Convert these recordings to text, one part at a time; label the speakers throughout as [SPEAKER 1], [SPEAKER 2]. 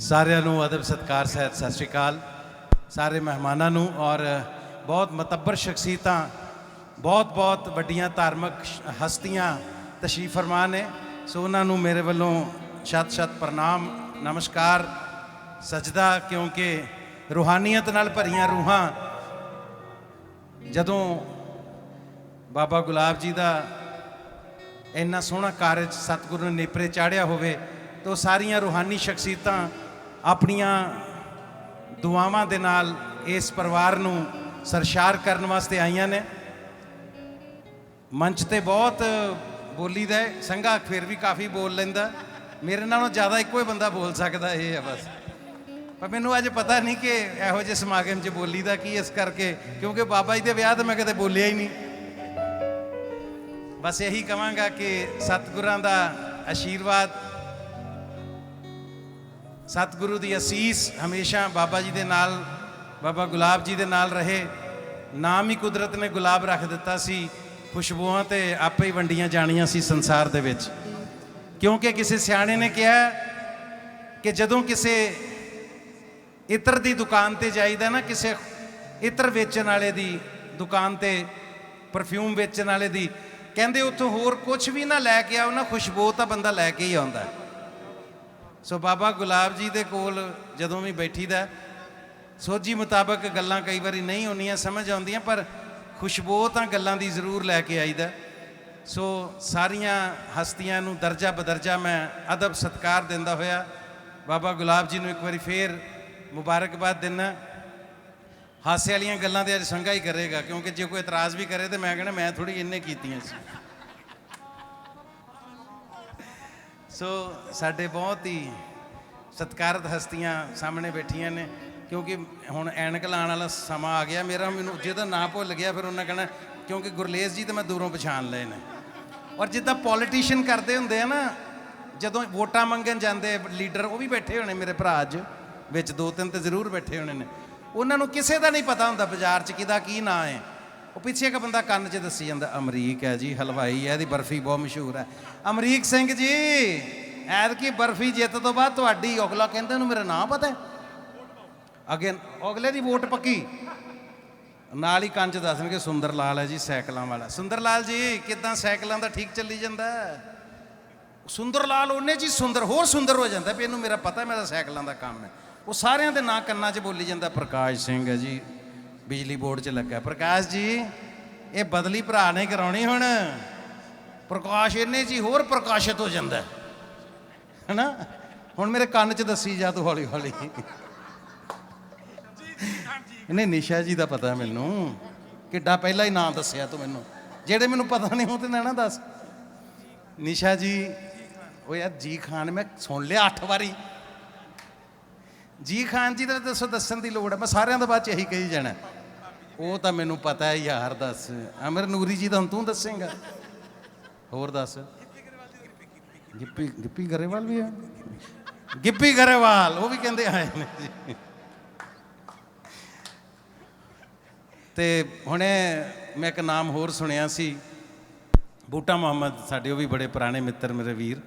[SPEAKER 1] ਸਾਰਿਆਂ ਨੂੰ ਅਦਬ ਸਤਕਾਰ, ਸਹਿਤ ਸਤਿ ਸ਼੍ਰੀ ਅਕਾਲ। ਸਾਰੇ ਮਹਿਮਾਨਾਂ ਨੂੰ ਔਰ ਬਹੁਤ ਮਤੱਬਰ ਸ਼ਖਸੀਅਤਾਂ ਬਹੁਤ ਬਹੁਤ ਵੱਡੀਆਂ ਧਾਰਮਿਕ ਹਸਤੀਆਂ ਤਸ਼ਰੀਫ ਫਰਮਾ ਨੇ। ਸੋ ਉਹਨਾਂ ਨੂੰ ਮੇਰੇ ਵੱਲੋਂ ਸ਼ਤ ਸ਼ਤ ਪ੍ਰਣਾਮ, ਨਮਸਕਾਰ। ਸਜਦਾ, ਕਿਉਂਕਿ ਰੂਹਾਨੀਅਤ ਨਾਲ ਭਰੀਆਂ ਰੂਹਾਂ ਜਦੋਂ ਬਾਬਾ ਗੁਲਾਬ ਜੀ ਦਾ ਇੰਨਾ ਸੋਹਣਾ ਕਾਰਜ ਸਤਿਗੁਰੂ ਨੇ ਨੇਪਰੇ ਚਾੜਿਆ ਹੋਵੇ, ਤਾਂ ਉਹ ਸਾਰੀਆਂ ਰੂਹਾਨੀ ਸ਼ਖਸੀਅਤਾਂ ਆਪਣੀਆਂ ਦੁਆਵਾਂ ਦੇ ਨਾਲ ਇਸ ਪਰਿਵਾਰ ਨੂੰ ਸਰਸ਼ਾਰ ਕਰਨ ਵਾਸਤੇ ਆਈਆਂ ਨੇ। ਮੰਚ ਤੇ ਬਹੁਤ ਬੋਲੀਦਾ ਹੈ, ਸੰਘਾ ਫਿਰ ਵੀ ਕਾਫੀ ਬੋਲ ਲੈਂਦਾ। ਮੇਰੇ ਨਾਲੋਂ ਜ਼ਿਆਦਾ ਇੱਕੋ ਹੀ ਬੰਦਾ ਬੋਲ ਸਕਦਾ ਇਹ ਹੈ ਬਸ। ਪਰ ਮੈਨੂੰ ਅੱਜ ਪਤਾ ਨਹੀਂ ਕਿ ਇਹੋ ਜਿਹੇ ਸਮਾਗਮ 'ਚ ਬੋਲੀਦਾ ਕੀ ਇਸ ਕਰਕੇ ਕਿਉਂਕਿ ਬਾਬਾ ਜੀ ਦੇ ਵਿਆਹ ਤੇ ਮੈਂ ਕਦੇ ਬੋਲਿਆ ਹੀ ਨਹੀਂ। ਬਸ ਇਹੀ ਕਹਾਂਗਾ ਕਿ ਸਤਿਗੁਰਾਂ ਦਾ ਆਸ਼ੀਰਵਾਦ ਸਤਿਗੁਰੂ ਦੀ ਅਸੀਸ ਹਮੇਸ਼ਾ ਬਾਬਾ ਜੀ ਦੇ ਨਾਲ, ਬਾਬਾ ਗੁਲਾਬ ਜੀ ਦੇ ਨਾਲ ਰਹੇ। ਨਾਮ ਹੀ ਕੁਦਰਤ ਨੇ ਗੁਲਾਬ ਰੱਖ ਦਿੱਤਾ ਸੀ। ਖੁਸ਼ਬੂਆਂ ਤੇ ਆਪੇ ਹੀ ਵੰਡੀਆਂ ਜਾਣੀਆਂ ਸੀ ਸੰਸਾਰ ਦੇ ਵਿੱਚ। ਕਿਉਂਕਿ ਕਿਸੇ ਸਿਆਣੇ ਨੇ ਕਿਹਾ ਕਿ ਜਦੋਂ ਕਿਸੇ ਇਤਰ ਦੀ ਦੁਕਾਨ ਤੇ ਜਾਈਦਾ ਨਾ, ਕਿਸੇ ਇਤਰ ਵੇਚਣ ਵਾਲੇ ਦੀ ਦੁਕਾਨ ਤੇ, ਪਰਫਿਊਮ ਵੇਚਣ ਵਾਲੇ ਦੀ, ਕਹਿੰਦੇ ਉੱਥੋਂ ਹੋਰ ਕੁਝ ਵੀ ਨਾ ਲੈ ਕੇ ਆਓ, ਨਾ ਖੁਸ਼ਬੂ ਤਾਂ ਬੰਦਾ ਲੈ ਕੇ ਹੀ ਆਉਂਦਾ। ਸੋ ਬਾਬਾ ਗੁਲਾਬ ਜੀ ਦੇ ਕੋਲ ਜਦੋਂ ਵੀ ਬੈਠੀਦਾ, ਸੋਝੀ ਮੁਤਾਬਕ ਗੱਲਾਂ ਕਈ ਵਾਰੀ ਨਹੀਂ ਹੁੰਦੀਆਂ ਸਮਝ ਆਉਂਦੀਆਂ, ਪਰ ਖੁਸ਼ਬੂ ਤਾਂ ਗੱਲਾਂ ਦੀ ਜ਼ਰੂਰ ਲੈ ਕੇ ਆਈਦਾ। ਸੋ ਸਾਰੀਆਂ ਹਸਤੀਆਂ ਨੂੰ ਦਰਜਾ ਬਦਰਜਾ ਮੈਂ ਅਦਬ ਸਤਕਾਰ ਦਿੰਦਾ ਹੋਇਆ, ਬਾਬਾ ਗੁਲਾਬ ਜੀ ਨੂੰ ਇੱਕ ਵਾਰੀ ਫੇਰ ਮੁਬਾਰਕਬਾਦ ਦਿੰਦਾ ਹਾਸੇ ਵਾਲੀਆਂ ਗੱਲਾਂ ਤੇ ਅੱਜ ਸੰਗਾ ਹੀ ਕਰੇਗਾ, ਕਿਉਂਕਿ ਜੇ ਕੋਈ ਇਤਰਾਜ਼ ਵੀ ਕਰੇ ਤੇ ਮੈਂ ਕਹਿੰਦਾ ਮੈਂ ਥੋੜੀ ਇੰਨੇ ਕੀਤੀਆਂ ਸੀ। ਸੋ ਸਾਡੇ ਬਹੁਤ ਹੀ ਸਤਿਕਾਰਤ ਹਸਤੀਆਂ ਸਾਹਮਣੇ ਬੈਠੀਆਂ ਨੇ, ਕਿਉਂਕਿ ਹੁਣ ਐਨਕ ਲਾਉਣ ਵਾਲਾ ਸਮਾਂ ਆ ਗਿਆ। ਮੇਰਾ ਮੈਨੂੰ ਜਿਹਦਾ ਨਾਂ ਭੁੱਲ ਗਿਆ, ਫਿਰ ਉਹਨਾਂ ਕਹਿਣਾ, ਕਿਉਂਕਿ ਗੁਰਲੇਸ ਜੀ ਤੇ ਮੈਂ ਦੂਰੋਂ ਪਛਾਣ ਲਏ ਨੇ। ਔਰ ਜਿੱਦਾਂ ਪੋਲੀਟੀਸ਼ੀਅਨ ਕਰਦੇ ਹੁੰਦੇ ਆ ਨਾ, ਜਦੋਂ ਵੋਟਾਂ ਮੰਗਣ ਜਾਂਦੇ ਲੀਡਰ ਉਹ ਵੀ ਬੈਠੇ ਹੋਣੇ ਮੇਰੇ ਭਰਾ ਅੱਜ, ਵਿੱਚ ਦੋ ਤਿੰਨ ਤੇ ਜ਼ਰੂਰ ਬੈਠੇ ਹੋਣੇ ਨੇ। ਉਹਨਾਂ ਨੂੰ ਕਿਸੇ ਦਾ ਨਹੀਂ ਪਤਾ ਹੁੰਦਾ ਬਾਜ਼ਾਰ 'ਚ ਕਿਹਦਾ ਕੀ ਨਾਂ ਹੈ। ਉਹ ਪਿੱਛੇ ਇੱਕ ਬੰਦਾ ਕੰਨ 'ਚ ਦੱਸੀ ਜਾਂਦਾ, ਅਮਰੀਕ ਹੈ ਜੀ, ਹਲਵਾਈ ਹੈ, ਇਹਦੀ ਬਰਫੀ ਬਹੁਤ ਮਸ਼ਹੂਰ ਹੈ। ਅਮਰੀਕ ਸਿੰਘ ਜੀ, ਐਤਕੀ ਬਰਫੀ ਜਿੱਤ ਤੋਂ ਬਾਅਦ ਤੁਹਾਡੀ ਅਗਲਾ ਕਹਿੰਦਾ ਨੂੰ ਮੇਰਾ ਨਾਂ ਪਤਾ ਹੈ? ਅਗੇ ਅਗਲੇ ਦੀ ਵੋਟ ਪੱਕੀ? ਨਾਲ ਹੀ ਕੰਨ 'ਚ ਦੱਸਣਗੇ ਸੁੰਦਰ ਲਾਲ ਹੈ ਜੀ, ਸਾਈਕਲਾਂ ਵਾਲਾ। ਸੁੰਦਰ ਲਾਲ ਜੀ, ਕਿਦਾਂ ਸਾਈਕਲਾਂ ਦਾ ਠੀਕ ਚੱਲੀ ਜਾਂਦਾ? ਸੁੰਦਰ ਲਾਲ ਉਹਨੇ ਜੀ ਸੁੰਦਰ, ਹੋਰ ਸੁੰਦਰ ਹੋ ਜਾਂਦਾ ਵੀ ਇਹਨੂੰ ਮੇਰਾ ਪਤਾ ਮੇਰਾ ਸਾਈਕਲਾਂ ਦਾ ਕੰਮ ਹੈ। ਉਹ ਸਾਰਿਆਂ ਦੇ ਨਾਂ ਕੰਨਾਂ 'ਚ ਬੋਲੀ ਜਾਂਦਾ, ਪ੍ਰਕਾਸ਼ ਸਿੰਘ ਹੈ ਜੀ। ਬਿਜਲੀ ਬੋਰਡ 'ਚ ਲੱਗਾ। ਪ੍ਰਕਾਸ਼ ਜੀ, ਇਹ ਬਦਲੀ ਭਰਾ ਨੇ ਕਰਾਉਣੀ ਹੁਣ। ਪ੍ਰਕਾਸ਼ ਇੰਨੇ ਜੀ ਹੋਰ ਪ੍ਰਕਾਸ਼ਿਤ ਹੋ ਜਾਂਦਾ ਹੈਨਾ? ਹੁਣ ਮੇਰੇ ਕੰਨ 'ਚ ਦੱਸੀ ਜਾ ਤੂੰ ਹੌਲੀ ਹੌਲੀ ਨਹੀਂ, ਨਿਸ਼ਾ ਜੀ ਦਾ ਪਤਾ ਮੈਨੂੰ। ਕਿੱਡਾ ਪਹਿਲਾਂ ਹੀ ਨਾਂ ਦੱਸਿਆ ਤੂੰ ਮੈਨੂੰ। ਜਿਹੜੇ ਮੈਨੂੰ ਪਤਾ ਨਹੀਂ ਉਹ ਤੇ ਨਾ ਨਾ ਦੱਸ। ਨਿਸ਼ਾ ਜੀ, ਉਹ ਯਾਰ ਜੀ ਖਾਨ ਮੈਂ ਸੁਣ ਲਿਆ 8 ਵਾਰੀ। ਜੀ ਖਾਨ ਜੀ ਦਾ ਦੱਸੋ ਦੱਸਣ ਦੀ ਲੋੜ ਹੈ। ਮੈਂ ਸਾਰਿਆਂ ਦਾ ਬਾਅਦ ਚ ਇਹੀ ਕਹੀ ਜਾਣਾ। ਉਹ ਤਾਂ ਮੈਨੂੰ ਪਤਾ ਹੈ, ਯਾਰ ਦੱਸ। ਅਮਰ ਨੂਰੀ ਜੀ ਦਾ ਹੁਣ ਤੂੰ ਦੱਸੇਂਗਾ। ਹੋਰ ਦੱਸ। ਗਿੱਪੀ ਗਿੱਪੀ ਗਰੇਵਾਲ ਵੀ ਹੈ? ਗਿੱਪੀ ਗਰੇਵਾਲ, ਉਹ ਵੀ ਕਹਿੰਦੇ ਆਏ ਨੇ ਜੀ। ਤੇ ਹੁਣੇ ਮੈਂ ਇੱਕ ਨਾਮ ਹੋਰ ਸੁਣਿਆ ਸੀ। ਬੂਟਾ ਮੁਹੰਮਦ, ਸਾਡੇ ਉਹ ਵੀ ਬੜੇ ਪੁਰਾਣੇ ਮਿੱਤਰ ਮੇਰੇ ਵੀਰ।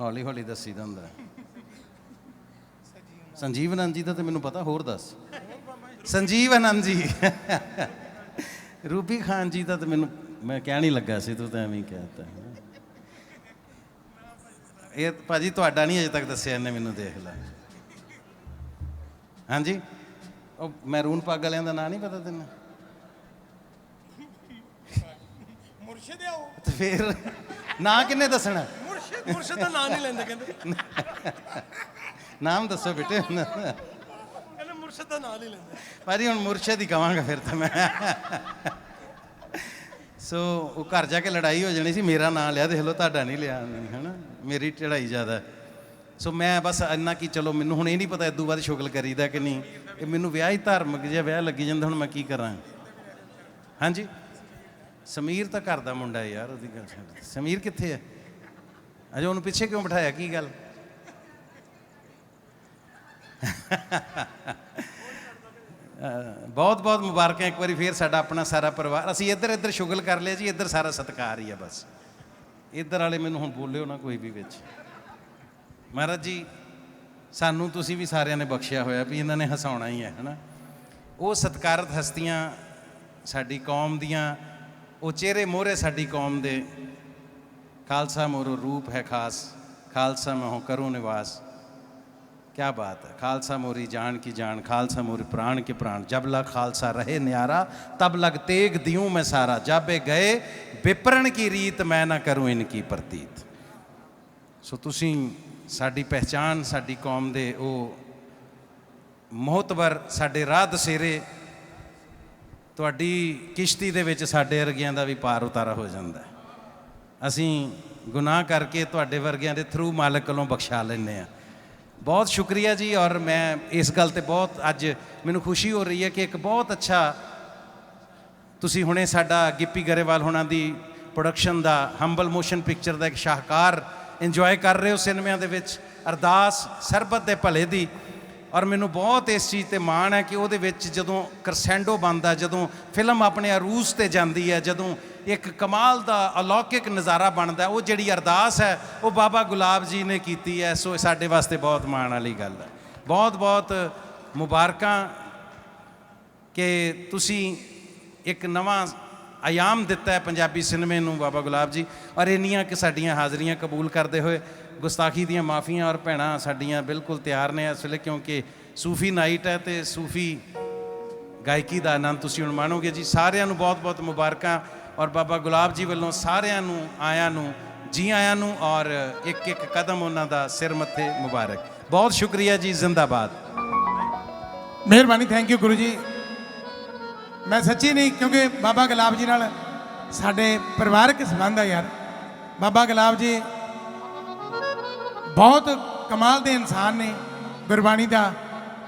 [SPEAKER 1] ਹੌਲੀ ਹੌਲੀ ਦੱਸੀਦਾ ਹੁੰਦਾ। ਸੰਜੀਵ ਆਨੰਦ ਜੀ ਦਾ ਤੇ ਮੈਨੂੰ ਪਤਾ, ਹੋਰ ਦੱਸ। ਸੰਜੀਵ ਆਨੰਦ ਜੀ। ਰੂਬੀ ਖਾਨ ਜੀ ਦਾ ਤੇ ਮੈਨੂੰ ਮੈਂ ਕਹਿ ਨਹੀਂ ਲੱਗਾ ਸੀ ਤੂੰ ਤਾਂ ਐਵੇਂ ਹੀ ਕਹਿਤਾ। ਇਹ ਭਾਜੀ ਤੁਹਾਡਾ ਨਹੀਂ ਅਜੇ ਤੱਕ ਦੱਸਿਆ ਇਹਨੇ ਮੈਨੂੰ ਦੇਖ ਲੈ ਹਾਂਜੀ? ਉਹ ਮੈਰੂਨ ਪੱਗ ਵਾਲਿਆਂ ਦਾ ਨਾਂ ਨਹੀਂ ਪਤਾ ਤੈਨੂੰ?
[SPEAKER 2] ਮੁਰਸ਼ਿਦ ਆ ਉਹ।
[SPEAKER 1] ਤੇ ਫਿਰ ਨਾਂ ਕਿੰਨੇ ਦੱਸਣਾ?
[SPEAKER 2] ਮੁਰਸ਼ਿਦ ਮੁਰਸ਼ਿਦ ਦਾ ਨਾਂ ਨਹੀਂ ਲੈਂਦੇ ਕਹਿੰਦੇ।
[SPEAKER 1] ਨਾਮ ਦੱਸੋ ਬੇਟੇ।
[SPEAKER 2] ਮੁਰਸ਼ਿਦ ਦਾ ਨਾਂ ਨਹੀਂ ਲੈਂਦੇ
[SPEAKER 1] ਭਾਜੀ ਹੁਣ ਮੁਰਸ਼ਦ ਹੀ ਕਵਾਂਗਾ ਫਿਰ ਤਾਂ ਮੈਂ ਸੋ ਉਹ ਘਰ ਜਾ ਕੇ ਲੜਾਈ ਹੋ ਜਾਣੀ ਸੀ ਮੇਰਾ ਨਾਂ ਲਿਆ ਦੇਖ ਲਓ ਤੁਹਾਡਾ ਨਹੀਂ ਲਿਆ ਹਨਾ ਮੇਰੀ ਚੜਾਈ ਜ਼ਿਆਦਾ ਸੋ ਮੈਂ ਬਸ ਇੰਨਾ ਕੀ ਚਲੋ ਮੈਨੂੰ ਹੁਣ ਇਹ ਨਹੀਂ ਪਤਾ ਇਦੋਂ ਬਾਅਦ ਸ਼ੁਗਲ ਕਰੀਦਾ ਕਿ ਨਹੀਂ ਇਹ ਮੈਨੂੰ ਵਿਆਹ ਹੀ ਧਾਰਮਿਕ ਜਿਹਾ ਵਿਆਹ ਲੱਗੀ ਜਾਂਦਾ ਹੁਣ ਮੈਂ ਕੀ ਕਰਾਂ ਹਾਂਜੀ ਸਮੀਰ ਤਾਂ ਘਰ ਦਾ ਮੁੰਡਾ ਯਾਰ ਉਹਦੀ ਗੱਲ ਛੱਡ ਸਮੀਰ ਕਿੱਥੇ ਹੈ ਅਜੇ ਉਹਨੂੰ ਪਿੱਛੇ ਕਿਉਂ ਬਿਠਾਇਆ ਕੀ ਗੱਲ ਬਹੁਤ ਬਹੁਤ ਮੁਬਾਰਕਾਂ ਇੱਕ ਵਾਰੀ ਫੇਰ ਸਾਡਾ ਆਪਣਾ ਸਾਰਾ ਪਰਿਵਾਰ। ਅਸੀਂ ਇੱਧਰ ਇੱਧਰ ਸ਼ੁਗਲ ਕਰ ਲਿਆ ਜੀ, ਇੱਧਰ ਸਾਰਾ ਸਤਿਕਾਰ ਹੀ ਆ ਬਸ। ਇੱਧਰ ਵਾਲੇ ਮੈਨੂੰ ਹੁਣ ਬੋਲਿਓ ਨਾ ਕੋਈ ਵੀ ਵਿੱਚ। ਮਹਾਰਾਜ ਜੀ, ਸਾਨੂੰ ਤੁਸੀਂ ਵੀ ਸਾਰਿਆਂ ਨੇ ਬਖਸ਼ਿਆ ਹੋਇਆ ਵੀ ਇਹਨਾਂ ਨੇ ਹਸਾਉਣਾ ਹੀ ਹੈ, ਹਨਾ? ਉਹ ਸਤਿਕਾਰਤ ਹਸਤੀਆਂ ਸਾਡੀ ਕੌਮ ਦੀਆਂ, ਉਹ ਚਿਹਰੇ ਮੋਹਰੇ ਸਾਡੀ ਕੌਮ ਦੇ। ਖਾਲਸਾ ਮੋਰੋ ਰੂਪ ਹੈ ਖਾਸ, ਖਾਲਸਾ ਮਹੋ ਕਰੋ ਨਿਵਾਸ। क्या बात है खालसा मोरी जान की जान खालसा मोरी प्राण के प्राण जब लग खालसा रहे न्यारा तब लग तेग दियूं मैं सारा जब ये गए विपरण की रीत मैं ना करूं इनकी प्रतीत ਸੋ ਤੁਸੀਂ ਸਾਡੀ ਪਹਿਚਾਨ ਸਾਡੀ ਕੌਮ ਦੇ ਉਹ ਮਹਤਵਰ ਸਾਡੇ ਰਾਹ ਦਸੇਰੇ ਤੁਹਾਡੀ ਕਿਸ਼ਤੀ ਦੇ ਵਿੱਚ ਸਾਡੇ ਵਰਗਿਆਂ ਦਾ ਵੀ ਪਾਰ ਉਤਾਰਾ ਹੋ ਜਾਂਦਾ ਹੈ ਅਸੀਂ ਗੁਨਾਹ ਕਰਕੇ ਤੁਹਾਡੇ ਵਰਗਿਆਂ ਦੇ ਥਰੂ ਮਾਲਕ ਕੋਲੋਂ ਬਖਸ਼ਾ ਲੈਂਦੇ ਆ ਬਹੁਤ ਸ਼ੁਕਰੀਆ ਜੀ ਔਰ ਮੈਂ ਇਸ ਗੱਲ ਤੇ ਬਹੁਤ ਅੱਜ ਮੈਨੂੰ ਖੁਸ਼ੀ ਹੋ ਰਹੀ ਹੈ ਕਿ ਇੱਕ ਬਹੁਤ ਅੱਛਾ ਤੁਸੀਂ ਹੁਣੇ ਸਾਡਾ ਗਿੱਪੀ ਗਰੇਵਾਲ ਹੁਣਾਂ ਦੀ ਪ੍ਰੋਡਕਸ਼ਨ ਦਾ ਹੰਬਲ ਮੋਸ਼ਨ ਪਿਕਚਰ ਦਾ ਇੱਕ ਸ਼ਾਹਕਾਰ ਇੰਜੋਏ ਕਰ ਰਹੇ ਹੋ ਸਿਨੇਮਿਆਂ ਦੇ ਵਿੱਚ, ਅਰਦਾਸ ਸਰਬਤ ਦੇ ਭਲੇ ਦੀ। ਔਰ ਮੈਨੂੰ ਬਹੁਤ ਇਸ ਚੀਜ਼ ਤੇ ਮਾਣ ਹੈ ਕਿ ਉਹਦੇ ਵਿੱਚ ਜਦੋਂ ਕਰਸੈਂਡੋ ਬਣਦਾ, ਜਦੋਂ ਫਿਲਮ ਆਪਣੇ ਅਰੂਸ ਤੇ ਜਾਂਦੀ ਹੈ, ਜਦੋਂ ਇੱਕ ਕਮਾਲ ਦਾ ਅਲੌਕਿਕ ਨਜ਼ਾਰਾ ਬਣਦਾ ਉਹ ਜਿਹੜੀ ਅਰਦਾਸ ਹੈ, ਉਹ ਬਾਬਾ ਗੁਲਾਬ ਜੀ ਨੇ ਕੀਤੀ ਹੈ। ਸੋ ਸਾਡੇ ਵਾਸਤੇ ਬਹੁਤ ਮਾਣ ਵਾਲੀ ਗੱਲ ਹੈ। ਬਹੁਤ ਬਹੁਤ ਮੁਬਾਰਕਾਂ ਕਿ ਤੁਸੀਂ ਇੱਕ ਨਵਾਂ ਆਯਾਮ ਦਿੱਤਾ ਹੈ ਪੰਜਾਬੀ ਸਿਨੇਮੇ ਨੂੰ ਬਾਬਾ ਗੁਲਾਬ ਜੀ। ਔਰ ਇੰਨੀਆਂ ਕਿ ਸਾਡੀਆਂ ਹਾਜ਼ਰੀਆਂ ਕਬੂਲ ਕਰਦੇ ਹੋਏ ਗੁਸਤਾਖੀ ਦੀਆਂ ਮਾਫੀਆਂ ਔਰ ਭੈਣਾਂ ਸਾਡੀਆਂ ਬਿਲਕੁਲ ਤਿਆਰ ਨੇ ਇਸ ਵੇਲੇ, ਕਿਉਂਕਿ ਸੂਫੀ ਨਾਈਟ ਹੈ ਤੇ ਸੂਫੀ ਗਾਇਕੀ ਦਾ ਆਨੰਦ ਤੁਸੀਂ ਹੁਣ ਮਾਣੋਗੇ ਜੀ। ਸਾਰਿਆਂ ਨੂੰ ਬਹੁਤ-ਬਹੁਤ ਮੁਬਾਰਕਾਂ। ਔਰ ਬਾਬਾ ਗੁਲਾਬ ਜੀ ਵੱਲੋਂ ਸਾਰਿਆਂ ਨੂੰ, ਆਇਆਂ ਨੂੰ, ਜੀ ਆਇਆਂ ਨੂੰ ਔਰ ਇੱਕ ਇੱਕ ਕਦਮ ਉਹਨਾਂ ਦਾ ਸਿਰ ਮੱਥੇ ਮੁਬਾਰਕ। ਬਹੁਤ ਸ਼ੁਕਰੀਆ ਜੀ, ਜ਼ਿੰਦਾਬਾਦ।
[SPEAKER 3] ਮਿਹਰਬਾਨੀ ਥੈਂਕ ਯੂ ਗੁਰੂ ਜੀ। ਮੈਂ ਸੱਚੀ ਨਹੀਂ, ਕਿਉਂਕਿ ਬਾਬਾ ਗੁਲਾਬ ਜੀ ਨਾਲ ਸਾਡੇ ਪਰਿਵਾਰਕ ਸੰਬੰਧ ਆ ਯਾਰ। ਬਾਬਾ ਗੁਲਾਬ ਜੀ ਬਹੁਤ ਕਮਾਲ ਦੇ ਇਨਸਾਨ ਨੇ, ਗੁਰਬਾਣੀ ਦਾ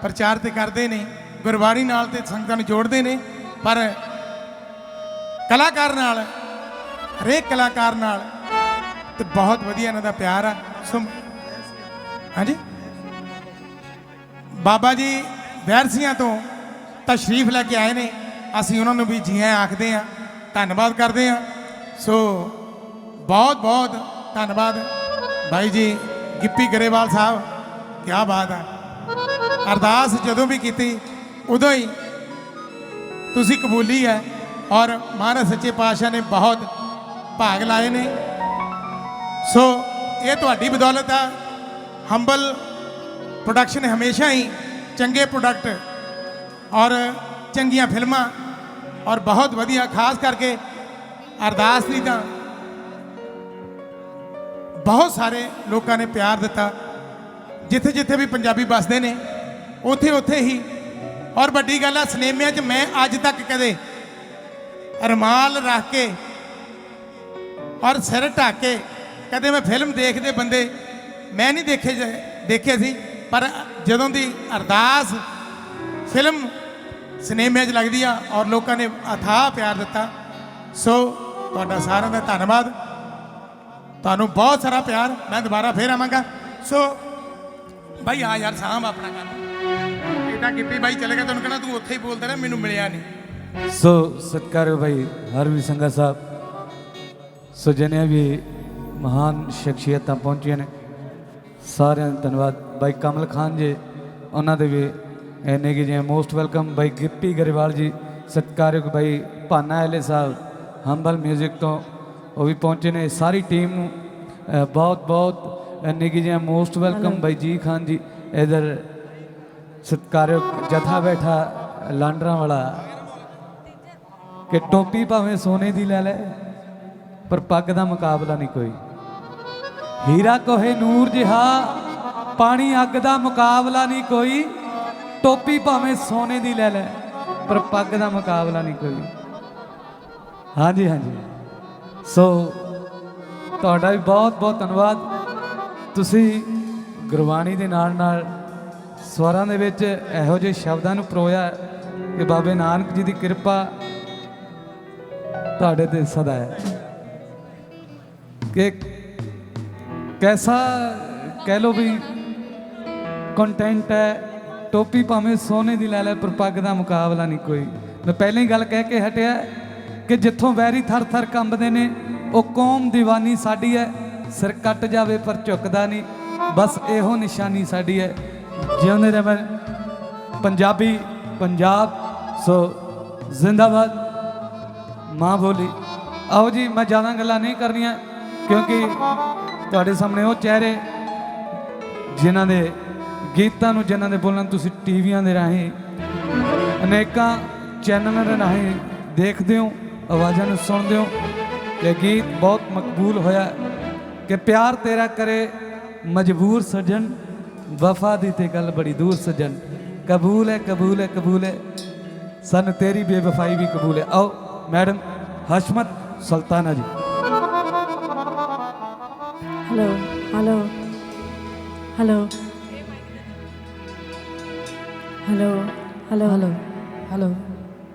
[SPEAKER 3] ਪ੍ਰਚਾਰ ਤੇ ਕਰਦੇ ਨੇ, ਗੁਰਬਾਣੀ ਨਾਲ ਤੇ ਸੰਗਤਾਂ ਨੂੰ ਜੋੜਦੇ ਨੇ, ਪਰ ਕਲਾਕਾਰ ਨਾਲ, ਹਰੇਕ ਕਲਾਕਾਰ ਨਾਲ ਤੇ ਬਹੁਤ ਵਧੀਆ ਇਹਨਾਂ ਦਾ ਪਿਆਰ ਆ। ਸੁਮ ਹਾਂਜੀ। ਬਾਬਾ ਜੀ ਵੈਰਸੀਆਂ ਤੋਂ ਤਸ਼ਰੀਫ ਲੈ ਕੇ ਆਏ ਨੇ। ਅਸੀਂ ਉਹਨਾਂ ਨੂੰ ਵੀ ਜੀ ਆਇਆਂ ਆਖਦੇ ਆ ਧੰਨਵਾਦ ਕਰਦੇ ਆ ਸੋ ਬਹੁਤ ਬਹੁਤ ਧੰਨਵਾਦ। ਭਾਈ ਜੀ, ਗਿੱਪੀ ਗਰੇਵਾਲ ਸਾਹਿਬ ਕੀ ਬਾਤ ਹੈ ਅਰਦਾਸ ਜਦੋਂ ਵੀ ਕੀਤੀ, ਉਦੋਂ ਹੀ ਤੁਸੀਂ ਕਬੂਲੀ ਹੈ। ਔਰ ਮਹਾਰਾਜ ਸੱਚੇ ਪਾਤਸ਼ਾਹ ਨੇ ਬਹੁਤ ਭਾਗ ਲਾਏ ਨੇ। ਸੋ ਇਹ ਤੁਹਾਡੀ ਬਦੌਲਤ ਆ। ਹੰਬਲ ਪ੍ਰੋਡਕਸ਼ਨ ਹਮੇਸ਼ਾ ਹੀ ਚੰਗੇ ਪ੍ਰੋਡਕਟ ਔਰ ਚੰਗੀਆਂ ਫਿਲਮਾਂ ਔਰ ਬਹੁਤ ਵਧੀਆ, ਖਾਸ ਕਰਕੇ ਅਰਦਾਸ ਦੀ ਤਾਂ ਬਹੁਤ ਸਾਰੇ ਲੋਕਾਂ ਨੇ ਪਿਆਰ ਦਿੱਤਾ। ਜਿੱਥੇ ਜਿੱਥੇ ਵੀ ਪੰਜਾਬੀ ਵੱਸਦੇ ਨੇ, ਉੱਥੇ ਉੱਥੇ ਹੀ। ਔਰ ਵੱਡੀ ਗੱਲ ਆ, ਸਿਨੇਮਿਆਂ 'ਚ ਮੈਂ ਅੱਜ ਤੱਕ ਕਦੇ ਰਮਾਲ ਰੱਖ ਕੇ ਔਰ ਸਿਰ ਢੱਕ ਕੇ ਕਦੇ ਮੈਂ ਫਿਲਮ ਦੇਖਦੇ ਬੰਦੇ, ਮੈਂ ਨਹੀਂ ਦੇਖੇ ਜ- ਦੇਖੇ ਸੀ, ਪਰ ਜਦੋਂ ਦੀ ਅਰਦਾਸ ਫਿਲਮ ਸਿਨੇਮੇ 'ਚ ਲੱਗਦੀ ਆ ਔਰ ਲੋਕਾਂ ਨੇ ਅਥਾਹ ਪਿਆਰ ਦਿੱਤਾ, ਸੋ ਤੁਹਾਡਾ ਸਾਰਿਆਂ ਦਾ ਧੰਨਵਾਦ। ਤੁਹਾਨੂੰ ਬਹੁਤ ਸਾਰਾ ਪਿਆਰ, ਮੈਂ ਦੁਬਾਰਾ ਫੇਰ ਆਵਾਂਗਾ। ਸੋ ਭਾਈ ਆ ਯਾਰ ਸਾਹਮ ਆਪਣਾ ਕੰਮ। ਇਹ ਤਾਂ ਗਿੱਪੀ ਬਾਈ, ਚਲੇ ਗਿਆ ਤੁਹਾਨੂੰ ਕਹਿੰਦਾ ਤੂੰ ਉੱਥੇ ਹੀ ਬੋਲਦਾ ਰਿਹਾ, ਮੈਨੂੰ ਮਿਲਿਆ ਨਹੀਂ।
[SPEAKER 4] ਸੋ ਸਤਿਕਾਰਯੋਗ ਭਾਈ ਹਰਵੀ ਸੰਘਾ ਸਾਹਿਬ ਸੋ ਜਿੰਨੀਆਂ ਵੀ ਮਹਾਨ ਸ਼ਖਸੀਅਤਾਂ ਪਹੁੰਚੀਆਂ ਨੇ ਸਾਰਿਆਂ ਦਾ ਧੰਨਵਾਦ ਭਾਈ ਕਮਲ ਖਾਨ ਜੀ ਉਹਨਾਂ ਦੇ ਵੀ ਇੰਨੇ ਕਿ ਜਿਵੇਂ ਮੋਸਟ ਵੈਲਕਮ ਭਾਈ ਗਿੱਪੀ ਗਰੇਵਾਲ ਜੀ ਸਤਿਕਾਰਯੋਗ ਭਾਈ ਭਾਨਾ ਐਲੇ ਸਾਹਿਬ ਹੰਬਲ 뮤직 ਤੋਂ ਉਹ ਵੀ ਪਹੁੰਚੇ ਨੇ ਸਾਰੀ ਟੀਮ ਨੂੰ ਅ, ਬਹੁਤ ਬਹੁਤ ਇੰਨੇ ਕਿ ਜਿਵੇਂ ਮੋਸਟ ਵੈਲਕਮ ਭਾਈ ਜੀ ਖਾਨ ਜੀ ਇਧਰ ਸਤਿਕਾਰਯੋਗ ਜਥਾ ਬੈਠਾ ਲਾਂਡਰਾਂ ਵਾਲਾ ਕਿ ਟੋਪੀ ਭਾਵੇਂ ਸੋਨੇ ਦੀ ਲੈ ਲੈ, ਪਰ ਪੱਗ ਦਾ ਮੁਕਾਬਲਾ ਨਹੀਂ ਕੋਈ। ਹੀਰਾ ਕੋਹੇ ਨੂਰ ਜਿਹਾ, ਪਾਣੀ ਅੱਗ ਦਾ ਮੁਕਾਬਲਾ ਨਹੀਂ ਕੋਈ। ਟੋਪੀ ਭਾਵੇਂ ਸੋਨੇ ਦੀ ਲੈ ਲੈ, ਪਰ ਪੱਗ ਦਾ ਮੁਕਾਬਲਾ ਨਹੀਂ ਕੋਈ। ਹਾਂਜੀ ਹਾਂਜੀ। ਸੋ, ਤੁਹਾਡਾ ਵੀ ਬਹੁਤ ਬਹੁਤ ਧੰਨਵਾਦ। ਤੁਸੀਂ ਗੁਰਬਾਣੀ ਦੇ ਨਾਲ ਨਾਲ ਸਵਰਾਂ ਦੇ ਵਿੱਚ ਇਹੋ ਜਿਹੇ ਸ਼ਬਦਾਂ ਨੂੰ ਪਰੋਇਆ ਕਿ ਬਾਬੇ ਨਾਨਕ ਜੀ ਦੀ ਕਿਰਪਾ ਤੁਹਾਡੇ ਤੇ ਸਦਾ ਹੈ। ਕਿ ਕੈਸਾ ਕਹਿ ਲੋ ਵੀ ਕੰਟੈਂਟ ਹੈ, ਟੋਪੀ ਭਾਵੇਂ ਸੋਨੇ ਦੀ ਲੈ ਲੈ, ਪਰ ਪੱਗ ਦਾ ਮੁਕਾਬਲਾ ਨਹੀਂ ਕੋਈ। ਮੈਂ ਪਹਿਲਾਂ ਹੀ ਗੱਲ ਕਹਿ ਕੇ ਹਟਿਆ ਕਿ ਜਿੱਥੋਂ ਵੈਰੀ ਥਰ ਥਰ ਕੰਬਦੇ ਨੇ, ਉਹ ਕੌਮ ਦੀਵਾਨੀ ਸਾਡੀ ਹੈ। ਸਿਰ ਕੱਟ ਜਾਵੇ ਪਰ ਝੁਕਦਾ ਨਹੀਂ। ਬਸ ਇਹੋ ਨਿਸ਼ਾਨੀ ਸਾਡੀ ਹੈ। ਜਿਉਂਦੇ ਰਹਿਣ ਪੰਜਾਬੀ, ਪੰਜਾਬ, ਸੋ ਜ਼ਿੰਦਾਬਾਦ। ਮਾਂ ਬੋਲੀ, ਆਓ ਜੀ, ਮੈਂ ਜ਼ਿਆਦਾ ਗੱਲਾਂ ਨਹੀਂ ਕਰਨੀਆਂ, ਕਿਉਂਕਿ ਤੁਹਾਡੇ ਸਾਹਮਣੇ ਉਹ ਚਿਹਰੇ ਜਿਨ੍ਹਾਂ ਦੇ ਗੀਤਾਂ ਨੂੰ, ਜਿਨ੍ਹਾਂ ਦੇ ਬੋਲਣ ਤੁਸੀਂ ਟੀਵੀਆਂ ਦੇ ਰਾਹੀਂ, ਅਨੇਕਾਂ ਚੈਨਲਾਂ ਦੇ ਰਾਹੀਂ ਦੇਖਦੇ ਹੋ, ਆਵਾਜ਼ਾਂ ਨੂੰ ਸੁਣਦੇ ਹੋ ਕਿ ਗੀਤ ਬਹੁਤ ਮਕਬੂਲ ਹੋਇਆ ਕਿ ਪਿਆਰ ਤੇਰਾ ਕਰੇ, ਮਜਬੂਰ ਸਜਣ, ਵਫਾ ਦੀ ਤੇ ਗੱਲ ਬੜੀ ਦੂਰ ਸਜਣ। ਕਬੂਲ ਹੈ ਕਬੂਲ ਹੈ ਕਬੂਲ ਹੈ। ਸਾਨੂੰ ਤੇਰੀ ਬੇਵਫਾਈ ਵੀ ਕਬੂਲ ਹੈ। ਆਓ madam Hashmat Sultana ji.
[SPEAKER 5] Hello hello hello hello hello hello hello